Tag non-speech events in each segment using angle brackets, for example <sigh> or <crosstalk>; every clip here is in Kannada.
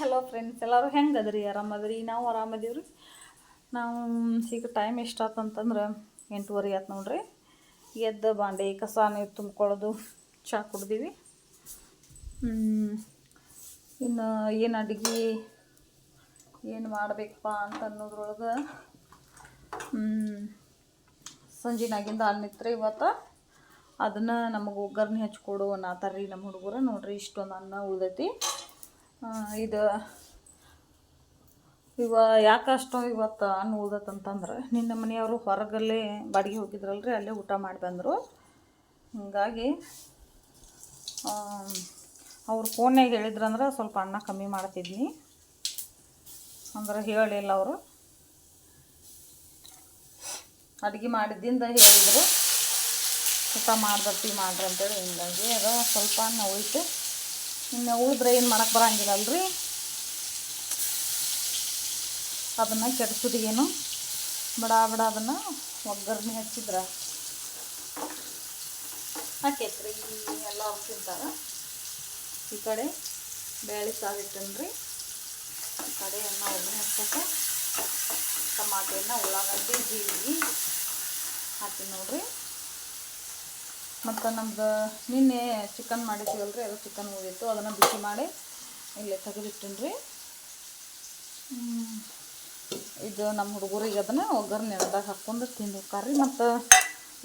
ಹಲೋ ಫ್ರೆಂಡ್ಸ್ ಎಲ್ಲರೂ ಹೆಂಗೆ ಅದ್ರಿ ಆರಾಮದ್ರಿ? ನಾವು ಆರಾಮದೀವ್ರಿ? ನಾವು ಈಗ ಟೈಮ್ ಎಷ್ಟಾತು ಅಂತಂದ್ರೆ ಎಂಟೂವರೆ ಆಯ್ತು ನೋಡ್ರಿ. ಎದ್ದು ಬಾಂಡೆ, ಕಸ, ನೀರು ತುಂಬ್ಕೊಳ್ಳೋದು ಚಹಾ ಕುಡ್ದೀವಿ. ಇನ್ನು ಏನು ಅಡುಗೆ, ಏನು ಮಾಡಬೇಕಪ್ಪ ಅಂತ ಅನ್ನೋದ್ರೊಳಗೆ ಸಂಜಿನಾಗಿಂದ ನಿತ್ರೆ ಇವತ್ತು. ಅದನ್ನು ನಮಗೆ ಒಗ್ಗರಣೆ ಹಚ್ಕೊಡು ಅನ್ನತ್ತಾರ್ರಿ ನಮ್ಮ ಹುಡುಗರು. ನೋಡ್ರಿ ಇಷ್ಟೊಂದು ಅನ್ನ ಉಳ್ದೈತಿ. ಇದು ಇವ ಯಾಕೆ ಅಷ್ಟು ಇವತ್ತು ಅನ್ನ ಉಳ್ದತ್ತಂತಂದ್ರೆ ನಿನ್ನ ಮನೆಯವರು ಹೊರಗಲ್ಲಿ ಬಾಡಿಗೆ ಹೋಗಿದ್ರಲ್ರಿ, ಅಲ್ಲೇ ಊಟ ಮಾಡಿ ಬಂದರು. ಹೀಗಾಗಿ ಅವ್ರು ಫೋನ್ಯಾಗ ಹೇಳಿದ್ರಂದ್ರೆ ಸ್ವಲ್ಪ ಅನ್ನ ಕಮ್ಮಿ ಮಾಡ್ತಿದ್ನಿ. ಅಂದ್ರೆ ಹೇಳಿಲ್ಲ ಅವರು. ಅಡುಗೆ ಮಾಡಿದ್ದಿಂದ ಹೇಳಿದರು. ಊಟ ಮಾಡ್ಬರ್ತೀವಿ ಮಾಡ್ರಿ ಅಂತೇಳಿ ಹಿಂಗಾಗಿ, ಅದು ಸ್ವಲ್ಪ ಅನ್ನ ಉಳಿತು ಇನ್ನು ಉಳಿದ್ರೆ ಏನು ಮಾಡೋಕೆ ಬರಂಗಿಲ್ಲ ಅಲ್ರಿ ಅದನ್ನು ಕೆಡಿಸೋದು ಏನು? ಬಡ ಬಡ ಅದನ್ನು ಒಗ್ಗರಣೆ ಹಚ್ಚಿದ್ರೆ. ಹಾಕೈತ್ರಿ, ಎಲ್ಲ ತಿಂತಾರೆ ಈ ಕಡೆ ಬೇಳೆ ಸಾರು ಇಟ್ಟನ್ರಿ. ಈ ಕಡೆ ಅನ್ನ ಒಗ್ಗರಣೆ ಹಚ್ಚಕ್ಕೆ ಟಮಾಟೆ ಹಣ್ಣು ಉಳ್ಳಾಗಡ್ಡಿ, ಜೀರಿಗೆ ಹಾಕಿ ನೋಡ್ರಿ. ಮತ್ತು ನಮ್ದು ನಿನ್ನೆ ಚಿಕನ್ ಮಾಡಿದ್ದೀವಲ್ರಿ ಅದು ಚಿಕನ್ ಉಳಿದಿತ್ತು ಅದನ್ನು ಬಿಸಿ ಮಾಡಿ ಇಲ್ಲೇ ತೆಗೆದಿಟ್ಟಿನಿ ರೀ ಇದು ನಮ್ಮ ಹುಡುಗರಿಗೆ ಅದನ್ನು ಒಗ್ಗರಣೆ ಎಣ್ಣೆದಾಗ ಹಾಕ್ಕೊಂಡು ತಿಂದು ರೀ ಮತ್ತು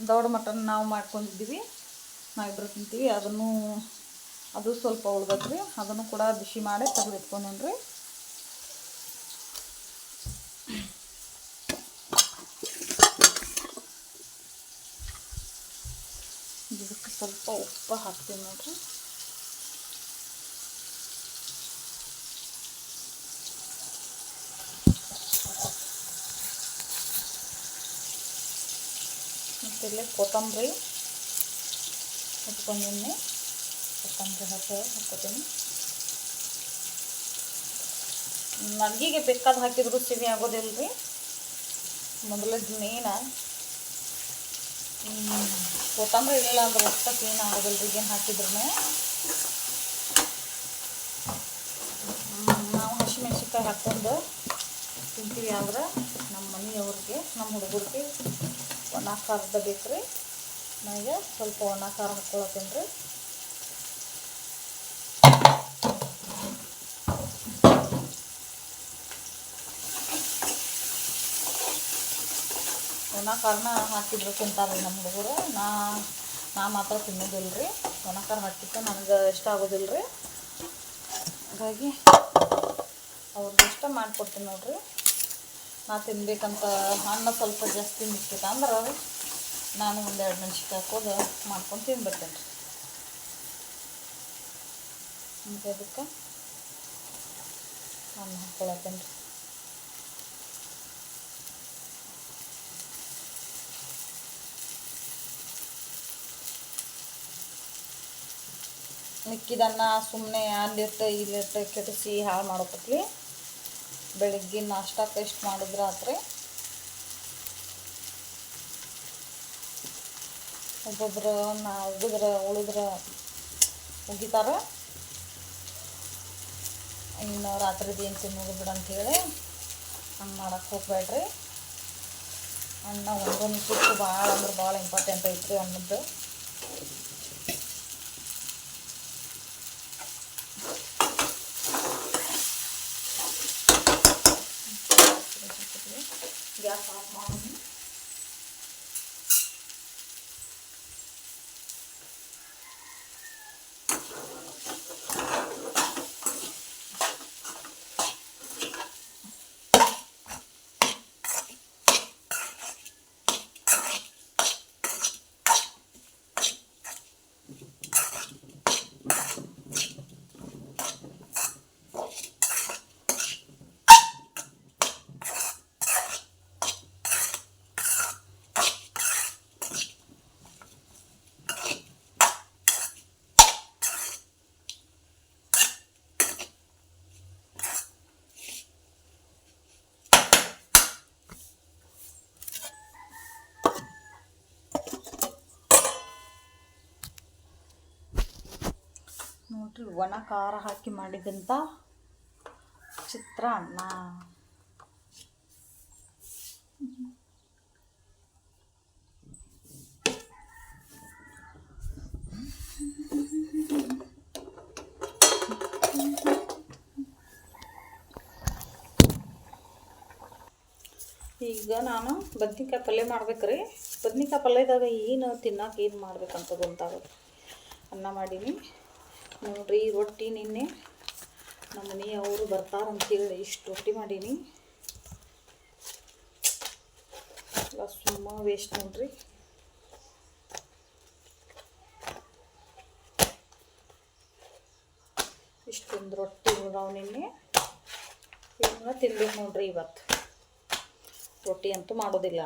ದೊಡ್ಡ ಮಟನ್ ನಾವು ಮಾಡ್ಕೊಂಡಿದ್ದೀವಿ. ನಾವಿಬ್ಬರು ತಿಂತೀವಿ. ಅದನ್ನು, ಅದು ಸ್ವಲ್ಪ ಉಳ್ದತ್ರಿ ಅದನ್ನು ಕೂಡ ಬಿಸಿ ಮಾಡಿ ತೆಗೆದಿಟ್ಕೊಂಡೇನ್ರಿ. ಇದಕ್ಕೆ ಸ್ವಲ್ಪ ಉಪ್ಪು ಹಾಕ್ತೀವಿ ನೋಡ್ರಿ ಮತ್ತು ಇಲ್ಲೇ ಕೊತ್ತಂಬರಿ ಹಚ್ಕೊಂಡಿನಿ ಕೊತ್ತಂಬರಿ ಹಾಕಿ ಹಾಕೋತೀನಿ ನಲ್ಗಿಗೆ ಬೇಕಾದ ಹಾಕಿದ್ರು ಸಿಹಿ ಆಗೋದಿಲ್ಲ ರೀ ಮೊದಲದ್ದು ಮೇನ ಕೊತ್ತಂಬರಿ ಇರಲಿಲ್ಲ ಅಂದ್ರೆ ಒಟ್ಟ ಕ್ಲೀನ್ ಆಗೋದಿಲ್ಲ ಏನು ಹಾಕಿದ್ರೂ ನಾವು ಹಸಿಮೆಣ್ಸಿನ್ಕಾಯಿ ಹಾಕ್ಕೊಂಡು ತಿಂತೀವಿ ಆದ್ರೆ ನಮ್ಮ ಮನೆಯವ್ರಿಗೆ, ನಮ್ಮ ಹುಡುಗರಿಗೆ ಒಣ ಖಾರದ ಬೇಕು ರೀ ನನಗೆ ಸ್ವಲ್ಪ ಒಣ ಖಾರ ಹಾಕ್ಕೊಳತ್ತೀನಿ ರೀ ಒಣ ಹಾಕಿದ್ರು ತಿಂತಾರೆ ನಮ್ಮ ಹುಡುಗರು. ನಾ ನಾ ಮಾತ್ರ ತಿನ್ನೋದಿಲ್ಲ ರೀ ಒಣ ಖಾರ ಹಾಕಿದ್ದು ನನಗೆ ಇಷ್ಟ ಆಗೋದಿಲ್ಲ ರೀ ಹಾಗಾಗಿ ಅವ್ರಿಗೆ ಇಷ್ಟ ಮಾಡಿಕೊಡ್ತೀನಿ ನೋಡ್ರಿ. ನಾ ತಿನ್ಬೇಕಂತ ಅನ್ನ ಸ್ವಲ್ಪ ಜಾಸ್ತಿ ಮಿಕ್ಕಿತ್ತು ಅಂದ್ರೆ ನಾನು ಒಂದು ಎರಡು ಮೆಣ್ಸಿನ್ಕಾಯಿ ಹಾಕೋದು ಮಾಡ್ಕೊಂಡು ತಿನ್ಬಿಡ್ತೇನೆ ರೀ ಅದಕ್ಕೆ ಅನ್ನ ಹಾಕ್ಕೊಳತ್ತೇನೆ ರೀ ಮಿಕ್ಕಿದನ್ನ ಸುಮ್ಮನೆ ಅಲ್ಲಿಟ್ಟು ಇಲ್ಲಿಟ್ಟು ಕೆಡಿಸಿ ಹಾಳು ಮಾಡೋಕತ್ಲಿ ಬೆಳಿಗ್ಗೆ ನಾಷ್ಟಕ್ಕೆ ಎಷ್ಟು ಮಾಡಿದ್ರೆ ಆತ್ರಿ. ಒಬ್ಬೊಬ್ರು ನಾ ಉಗಿದ್ರೆ, ಉಳಿದ್ರೆ ಉಗಿತಾರ. ಇನ್ನು ರಾತ್ರಿದು ಏನು ತಿನ್ನೋದು ಬಿಡ ಅಂತೇಳಿ ಹಂಗೆ ಮಾಡಕ್ಕೆ ಹೋಗ್ಬೇಡ್ರಿ ಅನ್ನ ಒಂದೊಂದು ಸುತ್ತು ಭಾಳ ಅಂದ್ರೆ ಭಾಳ ಇಂಪಾರ್ಟೆಂಟ್ ಐತ್ರಿ ಅನ್ನದ್ದು. ಗ್ಯಾಸ್ ಆಫ್ ಮಾಡಿ ನೋಡ್ರಿ ಒಣ ಖಾರ ಹಾಕಿ ಮಾಡಿದಂಥ ಚಿತ್ರಾನ್ನ ಈಗ ನಾನು ಬದ್ನಿಕಾಯಿ ಪಲ್ಯ ಮಾಡ್ಬೇಕ್ರಿ. ಬದ್ನಿಕಾಯಿ ಪಲ್ಯದಾಗ ಏನು ತಿನ್ನಕ್ಕೆ ಏನು ಮಾಡ್ಬೇಕಂತ ಗೊತ್ತಾಗುತ್ತೆ ಅನ್ನ ಮಾಡೀನಿ. ನೋಡ್ರಿ ರೊಟ್ಟಿ ನಿನ್ನೆ ನಮ್ಮ ಮನೆಯವರು ಬರ್ತಾರಂತೇಳಿ ಇಷ್ಟು ರೊಟ್ಟಿ ಮಾಡೀನಿ. ಸುಮ್ಮ ವೇಸ್ಟ್ ನೋಡ್ರಿ. ಇಷ್ಟೊಂದು ರೊಟ್ಟಿ ನೋಡವ್ ನಿನ್ನೆ. ಇವನ್ನ ತಿನ್ಬೇಕು ನೋಡ್ರಿ ಇವತ್ತು. ರೊಟ್ಟಿ ಅಂತೂ ಮಾಡೋದಿಲ್ಲ.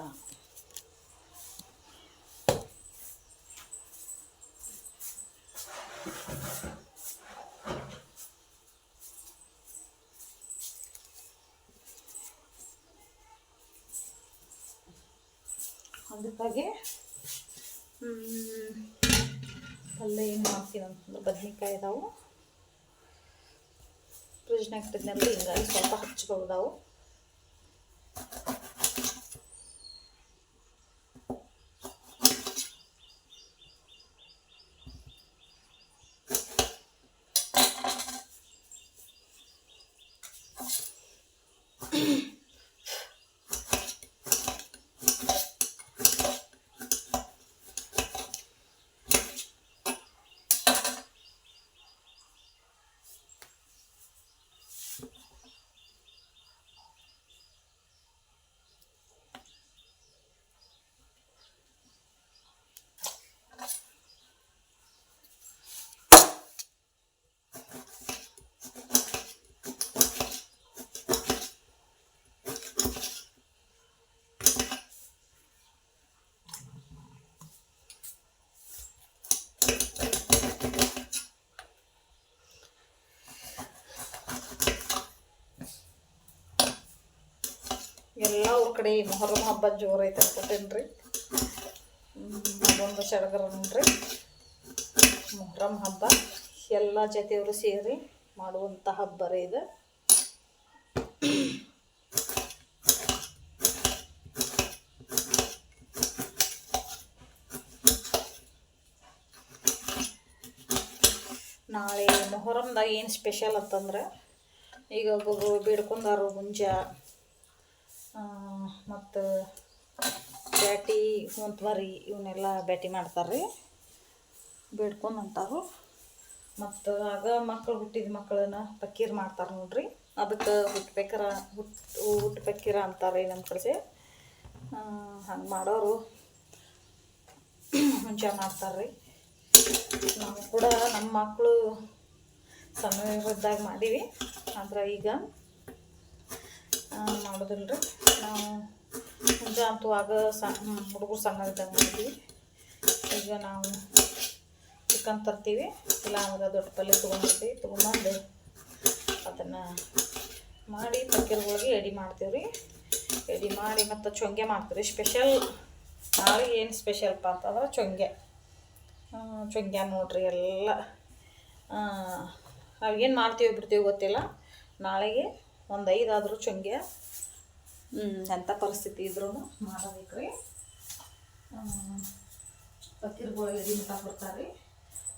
ಅದಕ್ಕಾಗಿ ಪಲ್ಯ ಏನು ಮಾಡ್ತೀನಿ ಅಂತಂದ್ರೆ ಬದ್ನೆಕಾಯಿ ಇದಾವು ಫ್ರಿಜ್ನಾಗ ಇಟ್ಟಿದ್ನಲ್ಲಿ ಹಿಂಗಾಗಿ ಸ್ವಲ್ಪ ಹಚ್ಕೊಳ್ದಾವು ಎಲ್ಲ ಅವ್ರ ಕಡೆ ಮೊಹರಂ ಹಬ್ಬ ಜೋರೈತೆ ಅನ್ಕೋತೇನೆ ರೀ ಅದೊಂದು ಸಡಗರ ನೋಡ್ರಿ ಮೊಹರಂ ಹಬ್ಬ, ಎಲ್ಲ ಜೊತೆಯವರು ಸೇರಿ ಮಾಡುವಂಥ ಹಬ್ಬ ರೀ ಇದು. ನಾಳೆ ಮೊಹರಂದಾಗ ಏನು ಸ್ಪೆಷಲ್ ಅಂತಂದ್ರೆ, ಈಗ ಒಬ್ಬೊಬ್ರು ಬೇಡ್ಕೊಂಡಾರು ಮುಂಜಾ ಮತ್ತು ಬ್ಯಾಟಿ ಹೊಂತ್ವರಿ ಇವನ್ನೆಲ್ಲ ಬ್ಯಾಟಿ ಮಾಡ್ತಾರೆ ರೀ ಬೇಡ್ಕೊಂಡು ಅಂತಾರು ಮತ್ತು ಆಗ ಮಕ್ಕಳು ಹುಟ್ಟಿದ ಮಕ್ಕಳನ್ನ ಪಕ್ಕೀರ್ ಮಾಡ್ತಾರೆ ನೋಡ್ರಿ. ಅದಕ್ಕೆ ಹುಟ್ಟಬೇಕಾರ ಹುಟ್ಟು ಹುಟ್ಬೇಕಿರ ಅಂತಾರೆ ನಮ್ಮ ಕಡೆ ಹಂಗೆ ಮಾಡೋರು <clears throat> ಮುಂಚೆ ಮಾಡ್ತಾರೆ ರೀ ನಾವು ಕೂಡ ನಮ್ಮ ಮಕ್ಕಳು ಸಮಯದಾಗ ಮಾಡೀವಿ. ಆದ್ರೆ ಈಗ ಮಾಡೋದಿಲ್ಲ ರೀ ನಾವು ಮುಂಜಾ ಅಂತೂ ಆಗ ಸಣ್ಣ ಹುಡುಗರು ಮಾಡ್ತೀವಿ ಈಗ ನಾವು ಚಿಕನ್ ತರ್ತೀವಿ. ಇಲ್ಲ ಅಂದ್ರೆ ದೊಡ್ಡ ಪಲ್ಯ ತೊಗೊಂಡಿರ್ತೀವಿ ತೊಗೊಂಬಂದು ಅದನ್ನು ಮಾಡಿ ಪಕ್ಕಿರ್ಗಳಿಗೆ ಎಡಿ ಮಾಡ್ತೀವಿ ರೀ ಎಡಿ ಮಾಡಿ ಮತ್ತು ಚೊಂಗೆ ಮಾಡ್ತೀವಿ ಸ್ಪೆಷಲ್ ನಾಳೆ ಏನು ಸ್ಪೆಷಲ್ಪ ಅಂತಂದ್ರೆ ಚೊಂಗೆ. ಚೊಂಗೆ ನೋಡ್ರಿ ಎಲ್ಲ. ಅವೇನು ಮಾಡ್ತೀವಿ ಬಿಡ್ತೀವಿ ಗೊತ್ತಿಲ್ಲ. ನಾಳೆಗೆ ಒಂದು ಐದಾದರೂ ಚಂಗೆ ಎಂಥ ಪರಿಸ್ಥಿತಿ ಇದ್ರೂ ಮಾಡಬೇಕು ರೀ. ಪಕ್ಕೀರ್ಗಳು ಎಡಿ ಮುಟ್ಟ ರೀ.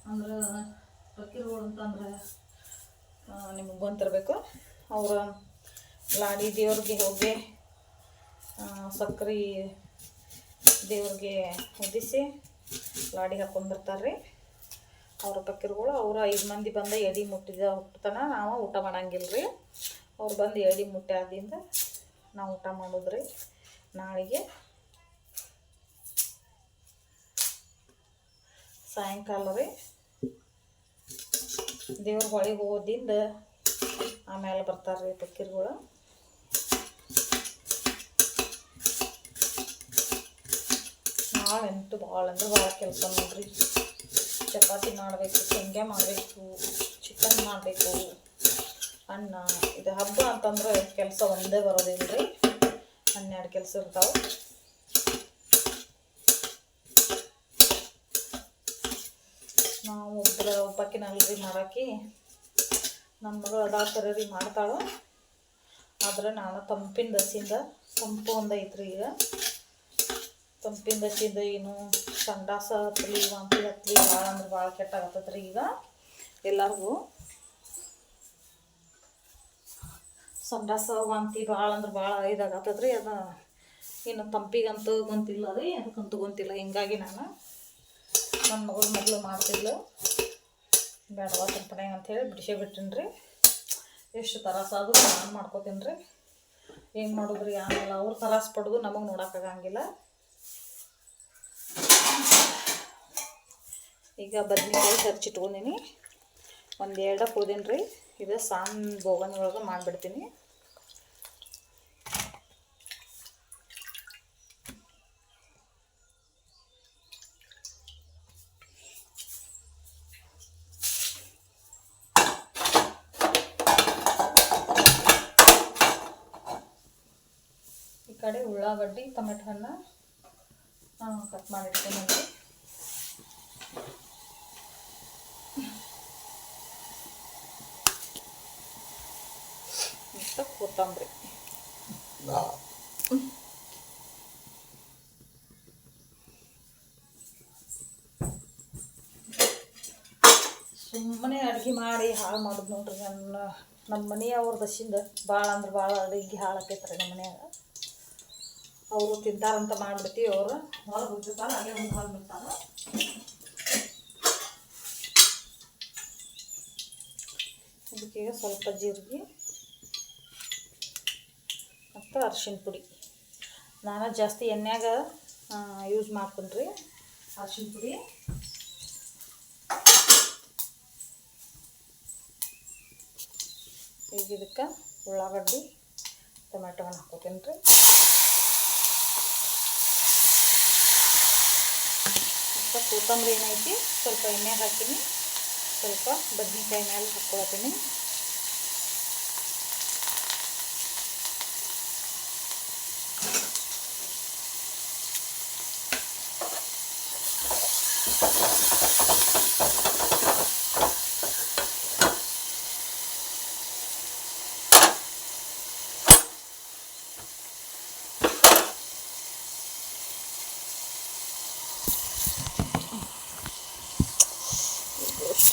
ಅಂದ್ರೆ ಪಕ್ಕೀರ್ಗಳು ಅಂತಂದ್ರೆ ನಿಮಗೆ ಗೊತ್ತಿರಬೇಕು. ಅವರ ಲಾಡಿ ದೇವ್ರಿಗೆ ಹೋಗಿ ಸಕ್ರೆ ದೇವ್ರಿಗೆ ಹೊದಿಸಿ ಲಾಡಿ ಹಾಕೊಂಡ್ಬರ್ತಾರೆ ರೀ. ಅವ್ರ ಪಕ್ಕಿರ್ಗಳು ಅವ್ರು ಐದು ಮಂದಿ ಬಂದ ಎಡಿ ಮುಟ್ಟಿದ ಹುಟ್ಟತನ ನಾವು ಊಟ ಮಾಡಂಗಿಲ್ಲ ರೀ ಅವ್ರು ಬಂದು ಎಳ್ಳಿ ಮುಟ್ಟೆ ಆದಿಂದ ನಾವು ಊಟ ಮಾಡಿದ್ರಿ. ನಾಳೆಗೆ ಸಾಯಂಕಾಲ ರೀ. ದೇವ್ರ ಹೊಳಿಗೆ ಹೋದಿಂದ ಆಮೇಲೆ ಬರ್ತಾರೆ ರೀ ಪಕ್ಕಿರ್ಗಳು ಎಂಟು ಭಾಳ ಅಂದ್ರೆ ಭಾಳ ಕೆಲಸ ನೋಡ್ರಿ ಚಪಾತಿ ಮಾಡಬೇಕು, ಶೇಂಗಾ ಮಾಡಬೇಕು, ಚಿಕನ್ ಮಾಡಬೇಕು. ಅನ್ನ, ಇದು ಹಬ್ಬ ಅಂತಂದ್ರೆ ಕೆಲಸ ಒಂದೇ ಬರೋದಿಲ್ಲ ರೀ ಹನ್ನೆರಡು ಕೆಲಸ ಇರ್ತಾವೆ. ನಾವು ಒಬ್ಬರ ಅಲ್ಲಿ ಮಾಡಾಕಿ ನಮ್ಮ ಮಗಳು ಅದಾಳ್ತಾರೆ ರೀ ಮಾಡ್ತಾಳೆ. ಆದ್ರೆ ನಾನು ತಂಪಿನ ದಸಿಂದ, ತಂಪು ಒಂದು ಐತ್ರಿ ಈಗ. ತಂಪಿನ ದಸಿಂದ ಏನು ಸಂಡಾಸ ಹತ್ತಲಿ ವಾಂತಿ ಹತ್ತಲಿ ಭಾಳ ಅಂದ್ರೆ ಭಾಳ ಕೆಟ್ಟಾಗತ್ತದ್ರಿ ಈಗ. ಎಲ್ಲರಿಗೂ ಸಂಡಾಸ ವಾಂತಿ ಭಾಳ ಅಂದ್ರೆ ಭಾಳ ಇದಾಗತ್ತದ್ರಿ ಅದು ಇನ್ನು ತಂಪಿಗಂತೂ ಗೊಂತಿಲ್ಲ ರೀ, ಅದಕ್ಕಂತೂ ಗೊಂತಿಲ್ಲ ಹಿಂಗಾಗಿ ನಾನು ನನ್ನ ಮಗಳು ಮೊದಲು ಮಾಡ್ತಿದ್ಲು. ಬೇಡವಾ ತಂಪನೆ ಅಂಥೇಳಿ ಬಿಡಿಸೇ ಬಿಟ್ಟಿನಿ ರೀ. ಎಷ್ಟು ತರಾಸ ಆದರೂ ನಾನು ಮಾಡ್ಕೋತೀನಿ ರೀ. ಏನು ಮಾಡಿದ್ರಿ, ಆಮೇಲೆ ಅವ್ರು ತರಾಸ ಪಡೆದು ನಮಗೆ ನೋಡೋಕ್ಕಾಗಂಗಿಲ್ಲ ಈಗ ಬದನೆಕಾಯಿ ಸರ್ಚಿಟ್ಕೊಂಡಿನಿ ಒಂದು ಎರಡು ಹೋದೀನಿ ರೀ. ಇದು ಸಣ್ಣ ಬೋಗನ್ ಒಳಗೆ ಮಾಡಿಬಿಡ್ತೀನಿ. ಈ ಕಡೆ ಉಳ್ಳಾಗಡ್ಡಿ ಟೊಮೆಟೊ ಹಣ್ಣು ಕಟ್ ಮಾಡಿಡ್ತೀನಿ ರೀ ಮತ್ತು ಕೊತ್ತಂಬರಿ ಸುಮ್ಮನೆ ಅಡುಗೆ ಮಾಡಿ ಹಾಳು ಮಾಡೋದು ನೋಡ್ರಿ ನನ್ನ ನಮ್ಮ ಮನೆಯವ್ರ ದಶಿಂದ ಭಾಳ ಅಂದ್ರೆ ಭಾಳ ಅಡಿಗೆ ಹಾಳಾಕೈತ್ರಿ ನಮ್ಮ ಮನೆಯಾಗ. ಅವರು ತಿಂತಾರಂತ ಮಾಡ್ಬಿಡ್ತೀವಿ ಅವರು. ಹೊರಗೆ ಹೋಗ್ತಿರ್ತಾರೆ ಅಲ್ಲೇ ಬಿಡ್ತಾರೆ. ಇದಕ್ಕೀಗ ಸ್ವಲ್ಪ ಜೀರಿಗೆ. ಮತ್ತು ಅರ್ಶಿನ ಪುಡಿ. ನಾನು ಜಾಸ್ತಿ ಎಣ್ಣೆಯಾಗ ಯೂಸ್ ಮಾಡ್ಕೊಂಡ್ರಿ ಅರ್ಶಿನ ಪುಡಿ. ಈಗ ಇದಕ್ಕೆ ಉಳ್ಳಾಗಡ್ಡಿ ಟೊಮೆಟೊ ಹಾಕೋತೀನಿ ರೀ ಮತ್ತು ಕೊತ್ತಂಬರಿ ಏನೈತಿ ಸ್ವಲ್ಪ ಎಣ್ಣೆ ಹಾಕ್ತೀನಿ ಸ್ವಲ್ಪ ಬದ್ನೆಕಾಯಿ ಮೇಲೆ ಹಾಕ್ಕೊಳ್ತೀನಿ.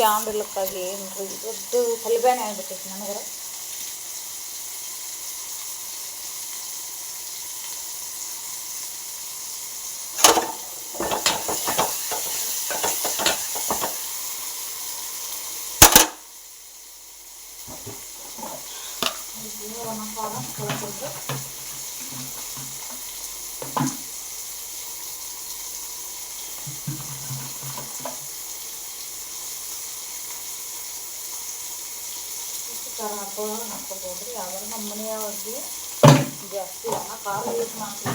ಶಾಂಡ್ ಇಲ್ಲಕ್ಕಾಗಿ ಏನು ರೀ ದೊಡ್ಡ ತಲೆಬೇನೆ ಆಗ್ಬಿಟ್ಟೈತಿ ನನಗರ. ಖಾರ ಹಾಕೊಳ್ಳೋರು ಹಾಕ್ಕೋಬೋದು ರೀ ಆದ್ರೆ ನಮ್ಮ ಮನೆಯವ್ರಿಗೆ ಜಾಸ್ತಿ ಅನ್ನ ಖಾರ ಯೂಸ್ ಮಾಡ್ತೀವಿ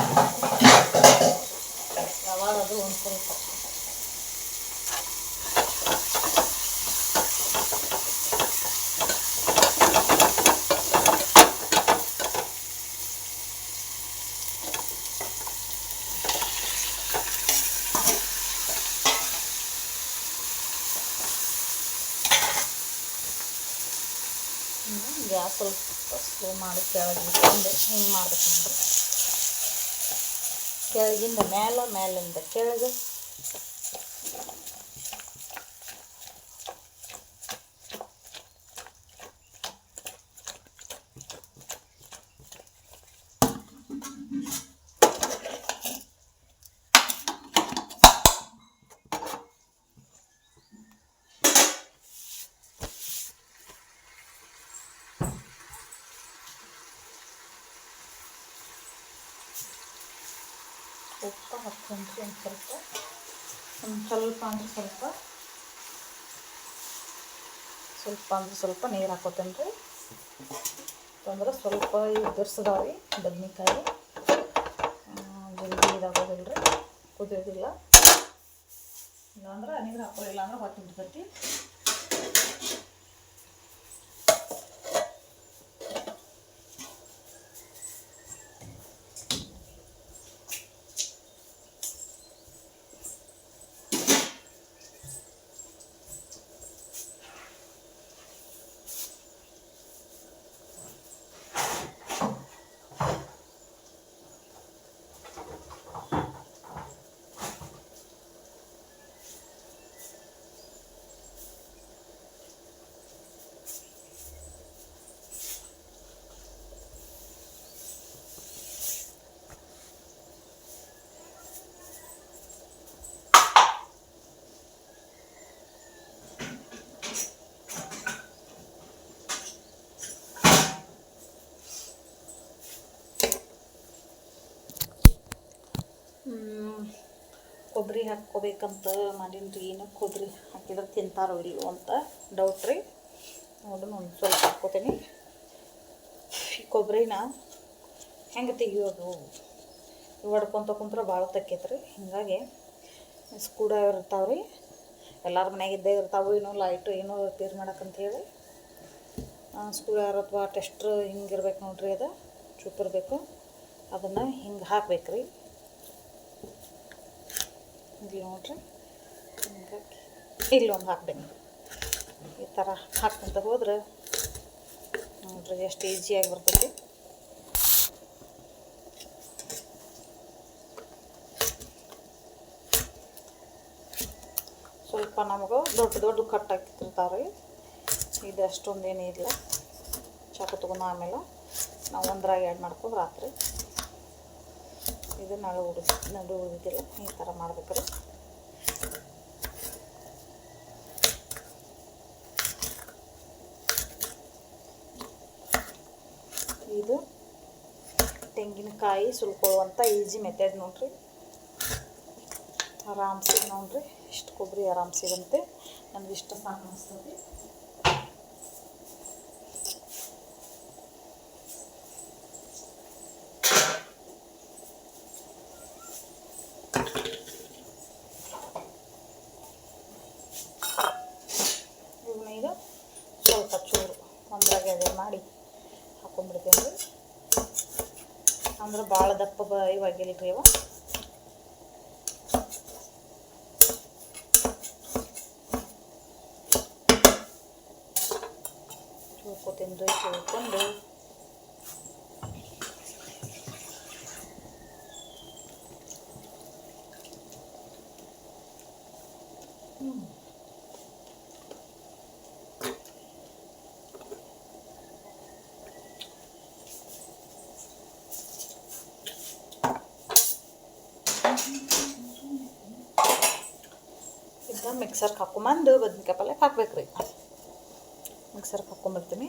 ಒಂದು ಸ್ವಲ್ಪ ಗ್ಯಾಸ್ ಸ್ವಲ್ಪ ಸ್ಲೋ ಮಾಡಿ ಕೆಳಗೆ ಇಟ್ಕೊಂಡು. ಹಿಂಗೆ ಮಾಡ್ಬೇಕು ನೋಡ್ರಿ ಕೆಳಗಿಂದ ಮೇಲೆ ಮೇಲಿಂದ ಕೆಳಗೆ. ಉಪ್ಪು ಹಾಕ್ಕೊಂಡ್ರಿ ಒಂದು ಸ್ವಲ್ಪ. ಒಂದು ಸ್ವಲ್ಪ ಅಂದ್ರೆ ಸ್ವಲ್ಪ. ಸ್ವಲ್ಪ ಅಂದ್ರೆ ಸ್ವಲ್ಪ ನೀರು ಹಾಕೋತೇನೆ ರೀ. ಅಂದ್ರೆ ಸ್ವಲ್ಪ ಉದುರ್ಸದಾವೆ ಬದನೆಕಾಯಿ. ಜಲ್ದಿ ಇದಾಗೋದಿಲ್ಲ ರೀ. ಕುದಿಯೋದಿಲ್ಲ. ಇಲ್ಲಾಂದ್ರೆ ನೀರು ಹಾಕೋದಿಲ್ಲ ಅಂದ್ರೆ ಹೊಟ್ಟೆ ಬಿಡ್ತೈತಿ ಕೊಬ್ಬರಿ ಹಾಕ್ಕೋಬೇಕಂತ ಮಾಡೀನಿ ಏನು ಕೊಬ್ಬರಿ ಹಾಕಿದ್ರೆ ತಿಂತಾರೋ ಇಲ್ಲೋ ಅಂತ ಡೌಟ್ ರೀ. ನೋಡೋಣ ಒಂದು ಸ್ವಲ್ಪ ಹಾಕ್ಕೋತೀನಿ. ಈ ಕೊಬ್ಬರಿನ ಹೆಂಗೆ ತೆಗಿಯೋದು? ಹೊಡ್ಕೊತ ಕುಂತ್ರೆ ಭಾಳ ತಕ್ಕೈತೆ ರೀ ಹಿಂಗಾಗಿ ಸ್ಕೂಡ ಇರ್ತಾವೆ ರೀ ಎಲ್ಲರ ಮನೆಗೆ ಇದ್ದೇ ಇರ್ತಾವೆ ಏನೋ ಲೈಟು ಏನೋ ರಿಪೇರ್ ಹೇಳಿ. ಸ್ಕೂಲ್ ಅಥವಾ ಟೆಸ್ಟ್ರ್ ಹಿಂಗೆ ಇರ್ಬೇಕು ನೋಡ್ರಿ ಅದು. ಚೂಪ್ ಇರಬೇಕು. ಅದನ್ನು ಹಿಂಗೆ ಹಾಕ್ಬೇಕು ರೀ ಇಲ್ಲಿ ನೋಡ್ರಿ ಹಂಗಾಗಿ ಇಲ್ಲೊಂದು ಹಾಕ್ಬೇಕು ಈ ಥರ ಹಾಕ್ಕೊಂತ ಹೋದ್ರೆ ನೋಡ್ರಿ ಎಷ್ಟು ಈಸಿಯಾಗಿ ಬರ್ತೈತಿ ಸ್ವಲ್ಪ ನಮಗೆ ದೊಡ್ಡ ದೊಡ್ಡ ಕಟ್ ಹಾಕಿರ್ತಾರೆ ಇದು ಅಷ್ಟೊಂದು ಇಲ್ಲ ಚಾಕು ತೊಗೊಂಡು ಆಮೇಲೆ ನಾವು ಒಂದ್ರಾಗ ಆ್ಯಡ್ ಮಾಡ್ಕೊಂಡು ರಾತ್ರಿ ಇದು ನಡು ಉಡಿ ನಡು ಉಳಿದಿಲ್ಲ ಈ ಥರ ಮಾಡ್ಬೇಕ್ರಿ. ಇದು ತೆಂಗಿನಕಾಯಿ ಸುಲ್ಕೊಳ್ಳುವಂಥ ಈಜಿ ಮೆಥಡ್ ನೋಡ್ರಿ. ಆರಾಮ್ಸಿ ನೋಡ್ರಿ, ಇಷ್ಟು ಕೊಬ್ಬರಿ ಆರಾಮ್ಸಿಗಂತೆ ನಮ್ಗೆ ಇಷ್ಟ ಸಾಕು ಅನಿಸ್ತದೆ ಇವನ್ನ ಈಗ ಸ್ವಲ್ಪ ಚೂರು ಒಂದ್ರಾಗ ಎಡೆ ಮಾಡಿ ಹಾಕೊಂಡ್ಬಿಡ್ತೀನಿ ರೀ ಅಂದ್ರೆ ಭಾಳ ದಪ್ಪ ಬ ಇವಾಗಿಲ್ಲ ರೀ ಅವ ಚೂರ್ಕೋತೀನಿ ರೀ ಚೂರ್ಕೊಂಡು ಮಿಕ್ಸರ್ಗೆ ಹಾಕೊಂಬಂದು ಬದ್ನಿಕಾಯಿ ಪಲ್ಯಕ್ಕೆ ಹಾಕ್ಬೇಕು ರೀ ಮಿಕ್ಸರ್ಗೆ ಹಾಕ್ಕೊಂಬರ್ತೀನಿ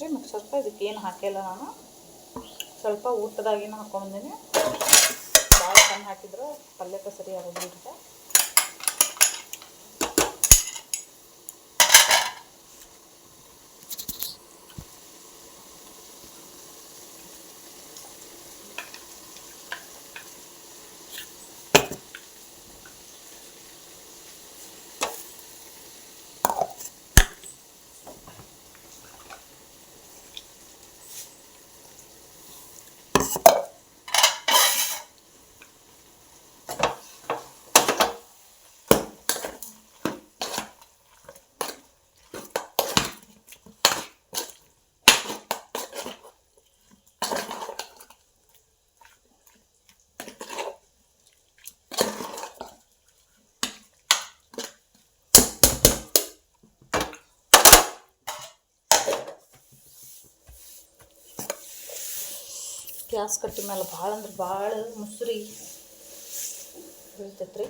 ರೀ ಮಿಕ್ಸರ್ಗೆ ಇದಕ್ಕೆ ಏನು ಹಾಕಿಲ್ಲ ನಾನು. ಸ್ವಲ್ಪ ಊಟದಾಗಿನ ಹಾಕ್ಕೊಂಬಂದಿನಿ ಭಾಳ ಚೆನ್ನಾಗಿ ಹಾಕಿದ್ರೆ ಪಲ್ಯಕ್ಕೆ ಸರಿ ಆಗೋದಿಲ್ಲ. ಗ್ಯಾಸ್ ಕಟ್ಟಿ ಮೇಲೆ ಭಾಳ ಅಂದ್ರೆ ಭಾಳ ಮುಸುರಿ ಬೀಳ್ತೈತ್ರಿ.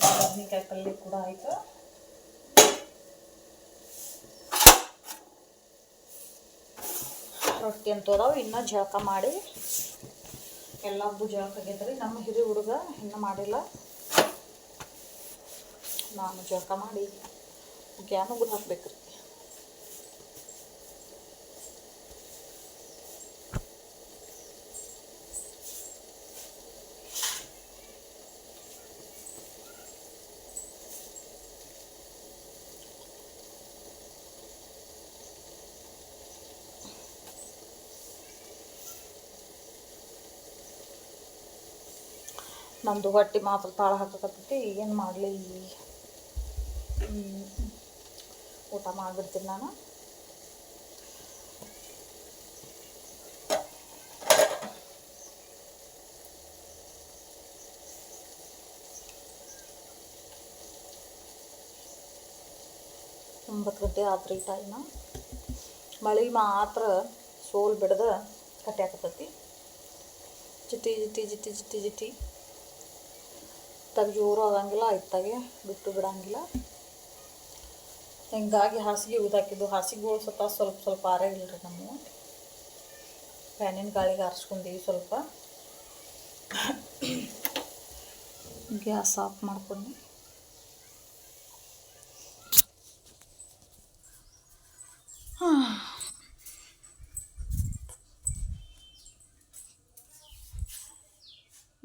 ಬದ್ನಿಕಾಯಿ ಪಲ್ಯ ಕೂಡ ಆಯ್ತು. ರೊಟ್ಟಿ ಅಂತೂ ಅದಾವೆ, ಇನ್ನೂ ಜಳಕ ಮಾಡಿ ಎಲ್ಲರದು ಜಳಕ ಆಗೈತೆ ರೀ ನಮ್ಮ ಹಿರಿ ಹುಡುಗ ಇನ್ನೂ ಮಾಡಿಲ್ಲ. ನಾನು ಜಳಕ ಮಾಡಿ ಗ್ಯಾನ ಗುಡ್ ಹಾಕ್ಬೇಕು ನಮ್ಮದು ಹೊಟ್ಟೆ ಮಾತ್ರ ತಾಳ ಹಾಕಕತ್ತೈತಿ, ಏನು ಮಾಡಲಿ? ಊಟ ಮಾಡಿಬಿಡ್ತೀನಿ ನಾನು. ಒಂಬತ್ತು ಗಂಟೆ ಆತ್ರಿ ಟೈಮ ಮಳೆ ಮಾತ್ರ ಸೋಲ್ ಬಿಡದ ಕಟ್ಯಾಕತ್ತೈತಿ. ಜಿಟಿ ಜಿಟಿ ಜಿಟ್ಟಿ ಜಿಟಿ ಜಿಟಿ. ಇತ್ತಾಗ ಜೋರು ಆಗಂಗಿಲ್ಲ ಇತ್ತಾಗೆ ಬಿಟ್ಟು ಬಿಡಂಗಿಲ್ಲ. ಹಿಂಗಾಗಿ ಹಾಸಿಗೆ ಉದಾಕಿದ್ದು. ಹಾಸಿಗೆಗಳು ಸ್ವಲ್ಪ ಸ್ವಲ್ಪ ಸ್ವಲ್ಪ ಆರಾಗಿಲ್ರಿ ನಮ್ಮ ಫ್ಯಾನಿನ ಗಾಳಿಗೆ ಆರಿಸ್ಕೊಂಡೀವಿ ಸ್ವಲ್ಪ. <coughs> ಗ್ಯಾಸ್ ಆಫ್ ಮಾಡ್ಕೊಂಡು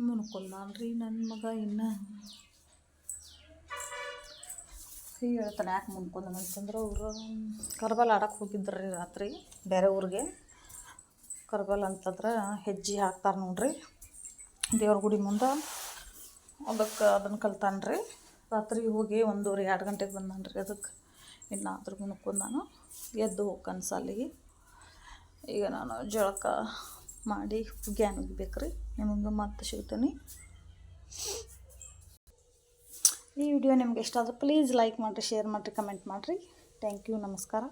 ಮುನ್ಕೊಂಡಾನ್ರಿ ನನ್ನ ಮಗ ಇನ್ನು. ಹೀಗೆ ಹೇಳ್ತಾನೆ ಯಾಕೆ ಮುನ್ಕೊಂಡ ಅಂತಂದ್ರೆ ಅವರು ಕರ್ಬಲ್ ಆಡಕ್ಕೆ ಹೋಗಿದ್ರಿ ರಾತ್ರಿ ಬೇರೆ ಊರಿಗೆ. ಕರ್ಬಲ್ ಅಂತಂದ್ರೆ ಹೆಜ್ಜೆ ಹಾಕ್ತಾರೆ ನೋಡ್ರಿ. ದೇವ್ರ ಗುಡಿ ಮುಂದೆ ಅದಕ್ಕೆ ಅದನ್ನು ಕಲ್ತಾನ್ರಿ. ರಾತ್ರಿ ಹೋಗಿ ಒಂದೂವರೆ ಎರಡು ಗಂಟೆಗೆ ಬಂದಾನ್ರಿ ಅದಕ್ಕೆ. ಇನ್ನು ಅದ್ರ ಮುನ್ಕೊಂಡು ನಾನು ಎದ್ದು ಹೋಗ್ಕನ್ ಸಾಲಿಗೆ ಈಗ ನಾನು ಜಳಕ ಮಾಡಿ ಹುಗ್ಗಿ ಒಗಿಬೇಕ್ರಿ ನಿಮಗೆ ಮತ್ತೆ ಸಿಗ್ತೀನಿ. ಈ ವಿಡಿಯೋ ನಿಮ್ಗೆ ಇಷ್ಟ ಆದರೆ ಪ್ಲೀಸ್ ಲೈಕ್ ಮಾಡಿರಿ ಶೇರ್ ಮಾಡಿರಿ ಕಮೆಂಟ್ ಮಾಡಿರಿ. ಥ್ಯಾಂಕ್ ಯು ನಮಸ್ಕಾರ.